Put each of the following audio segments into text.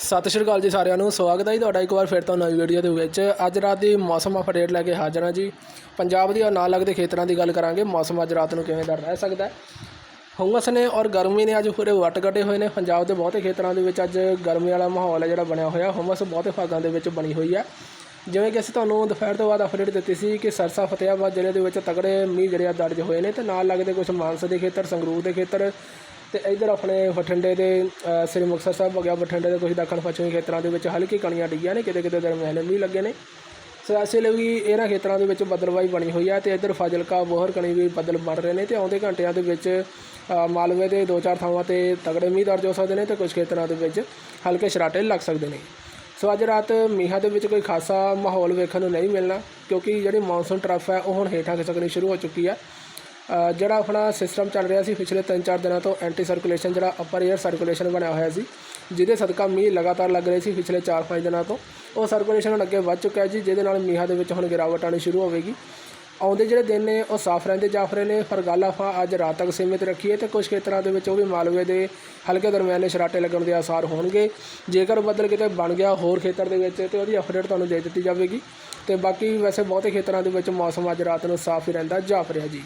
ਸਤਿ ਸ਼੍ਰੀ ਅਕਾਲ ਜੀ ਸਾਰਿਆਂ ਨੂੰ, ਸਵਾਗਤ ਹੈ ਜੀ ਤੁਹਾਡਾ ਇੱਕ ਵਾਰ ਫਿਰ ਤੋਂ ਨਵੀਂ ਵੀਡੀਓ ਦੇ ਵਿੱਚ। ਅੱਜ ਰਾਤ ਦੀ ਮੌਸਮ ਅਪਡੇਟ ਲੈ ਕੇ ਹਾਜ਼ਰ ਹਾਂ ਜੀ। ਪੰਜਾਬ ਦੀ ਔਰ ਨਾਲ ਲੱਗਦੇ ਖੇਤਰਾਂ ਦੀ ਗੱਲ ਕਰਾਂਗੇ, ਮੌਸਮ ਅੱਜ ਰਾਤ ਨੂੰ ਕਿਵੇਂ ਦਾ ਰਹਿ ਸਕਦਾ ਹੈ। ਹੁੰਗਸ ਨੇ ਔਰ ਗਰਮੀ ਨੇ ਅੱਜ ਪੂਰੇ ਵੱਟ ਕੱਢੇ ਹੋਏ ਨੇ। ਪੰਜਾਬ ਦੇ ਬਹੁਤੇ ਖੇਤਰਾਂ ਦੇ ਵਿੱਚ ਅੱਜ ਗਰਮੀ ਵਾਲਾ ਮਾਹੌਲ ਹੈ ਜਿਹੜਾ ਬਣਿਆ ਹੋਇਆ। ਹੁਮਸ ਬਹੁਤੇ ਭਾਗਾਂ ਦੇ ਵਿੱਚ ਬਣੀ ਹੋਈ ਹੈ। ਜਿਵੇਂ ਕਿ ਅਸੀਂ ਤੁਹਾਨੂੰ ਦੁਪਹਿਰ ਤੋਂ ਬਾਅਦ ਅਪਡੇਟ ਦਿੱਤੀ ਸੀ ਕਿ ਸਰਸਾ ਫਤਿਆਬਾਦ ਜ਼ਿਲ੍ਹੇ ਦੇ ਵਿੱਚ ਤਗੜੇ ਮੀਂਹ ਜਿਹੜੇ ਆ ਦਰਜ ਹੋਏ ਨੇ ਤੇ ਨਾਲ ਲੱਗਦੇ ਕੁਝ ਮਾਨਸਾ ਦੇ ਖੇਤਰ, ਸੰਗਰੂਰ ਦੇ ਖੇਤਰ ਤੇ ਇਧਰ ਆਪਣੇ ਬਠਿੰਡੇ ਦੇ ਸ੍ਰੀ ਮੁਕਤਸਰ ਸਾਹਿਬ ਹੋ ਗਿਆ। ਬਠਿੰਡੇ ਦੇ ਕੁਝ ਦੱਖਣ ਪੱਛਮੀ ਖੇਤਰਾਂ ਦੇ ਵਿੱਚ ਹਲਕੀ ਕਣੀਆਂ ਡਿੱਗੀਆਂ ਨੇ। ਕਿਤੇ ਕਿਤੇ ਦਰਮਿਆਨੇ ਮੀਂਹ ਲੱਗੇ ਨੇ। ਸੋ ਇਸ ਲਈ ਵੀ ਇਹਨਾਂ ਖੇਤਰਾਂ ਦੇ ਵਿੱਚ ਬੱਦਲਵਾਈ ਬਣੀ ਹੋਈ ਹੈ ਤੇ ਇਧਰ ਫਾਜ਼ਿਲਕਾ, ਬੋਹਰ ਕਣੀ ਵੀ ਬੱਦਲ ਬਣ ਰਹੇ ਨੇ ਤੇ ਆਉਂਦੇ ਘੰਟਿਆਂ ਦੇ ਵਿੱਚ ਮਾਲਵੇ ਦੇ ਦੋ ਚਾਰ ਥਾਵਾਂ ਤੇ ਤਗੜੇ ਮੀਂਹ ਦਰਜ ਹੋ ਸਕਦੇ ਨੇ ਤੇ ਕੁਝ ਖੇਤਰਾਂ ਦੇ ਵਿੱਚ ਹਲਕੇ ਸ਼ਰਾਟੇ ਲੱਗ ਸਕਦੇ ਨੇ। ਸੋ ਅੱਜ ਰਾਤ ਮੀਂਹਾਂ ਦੇ ਵਿੱਚ ਕੋਈ ਖਾਸਾ ਮਾਹੌਲ ਵੇਖਣ ਨੂੰ ਨਹੀਂ ਮਿਲਣਾ ਕਿਉਂਕਿ ਜਿਹੜੀ ਮੌਨਸੂਨ ਟਰਫ ਹੈ, ਉਹ ਹੁਣ ਹੇਠਾਂ ਖਿਸਕਣੀ ਸ਼ੁਰੂ ਹੋ ਚੁੱਕੀ ਹੈ ਜਿਹੜਾ ਆਪਣਾ ਸਿਸਟਮ ਚੱਲ ਰਿਹਾ ਸੀ ਪਿਛਲੇ 3-4 ਦਿਨਾਂ ਤੋਂ ਐਂਟੀ ਸਰਕੂਲੇਸ਼ਨ ਜਿਹੜਾ ਅਪਰ 에ਅਰ ਸਰਕੂਲੇਸ਼ਨ ਬਣਿਆ ਹੋਇਆ ਸੀ, ਜਿਹਦੇ ਸਦਕਾ ਮੀਂਹ ਲਗਾਤਾਰ ਲੱਗ ਰਹੇ ਸੀ ਪਿਛਲੇ 4-5 ਦਿਨਾਂ ਤੋਂ। ਉਹ ਸਰਕੂਲੇਸ਼ਨ ਹੁਣ ਅੱਗੇ ਵੱਧ ਚੁੱਕਾ ਹੈ ਜੀ, ਜਿਹਦੇ ਨਾਲ ਮੀਂਹਾਂ ਦੇ ਵਿੱਚ ਹੁਣ ਗਿਰਾਵਟ ਆਣੀ ਸ਼ੁਰੂ ਹੋਵੇਗੀ। ਆਉਂਦੇ ਜਿਹੜੇ ਦਿਨ ਨੇ, ਉਹ ਸਾਫ਼ ਰਹਿੰਦੇ ਜਾਫ ਰਹੇ ਨੇ, ਪਰ ਗੱਲ ਆਪਾਂ ਅੱਜ ਰਾਤ ਤੱਕ ਸੀਮਿਤ ਰੱਖੀਏ ਤੇ ਕੁਝ ਖੇਤਰਾਂ ਦੇ ਵਿੱਚ ਉਹ ਵੀ ਮਾਲਵੇ ਦੇ ਹਲਕੇ ਦਰਮਿਆਨੇ ਸ਼ਰਾਟੇ ਲੱਗਣ ਦੇ ਆਸਾਰ ਹੋਣਗੇ। ਜੇਕਰ ਬੱਦਲ ਕਿਤੇ ਬਣ ਗਿਆ ਹੋਰ ਖੇਤਰ ਦੇ ਵਿੱਚ, ਤੇ ਉਹਦੀ ਅਪਡੇਟ ਤੁਹਾਨੂੰ ਦੇ ਦਿੱਤੀ ਜਾਵੇਗੀ। ਤੇ ਬਾਕੀ ਵੈਸੇ ਬਹੁਤੇ ਖੇਤਰਾਂ ਦੇ ਵਿੱਚ ਮੌਸਮ ਅੱਜ ਰਾਤ ਨੂੰ ਸਾਫ਼ ਹੀ ਰਹਿੰਦਾ ਜਾਫ ਰਿਹਾ ਜੀ।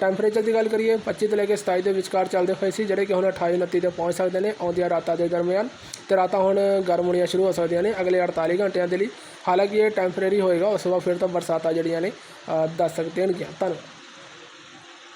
ਟੈਂਪਰੇਚਰ ਦੀ ਗੱਲ ਕਰੀਏ 25 ਤੋਂ ਲੈ ਕੇ 27 ਦੇ ਵਿਚਕਾਰ ਚੱਲਦੇ ਹੋਏ ਸੀ, ਜਿਹੜੇ ਕਿ ਹੁਣ 28 29 ਤੇ ਪਹੁੰਚ ਸਕਦੇ ਨੇ ਆਉਂਦੀਆਂ ਰਾਤਾਂ ਦੇ ਦਰਮਿਆਨ। ਤੇ ਰਾਤਾਂ ਹੁਣ ਗਰਮ ਹੋਣੀਆਂ ਸ਼ੁਰੂ ਹੋ ਸਕਦੀਆਂ ਨੇ ਅਗਲੇ 48 ਘੰਟਿਆਂ ਦੇ ਲਈ। ਹਾਲਾਂਕਿ ਇਹ ਟੈਂਪਰੇਰੀ ਹੋਏਗਾ, ਉਸ ਤੋਂ ਬਾਅਦ ਫਿਰ ਤਾਂ ਬਰਸਾਤਾਂ ਜਿਹੜੀਆਂ ਨੇ ਦੱਸ ਦਸਤਕ ਦੇਣਗੀਆਂ। ਧੰਨਵਾਦ।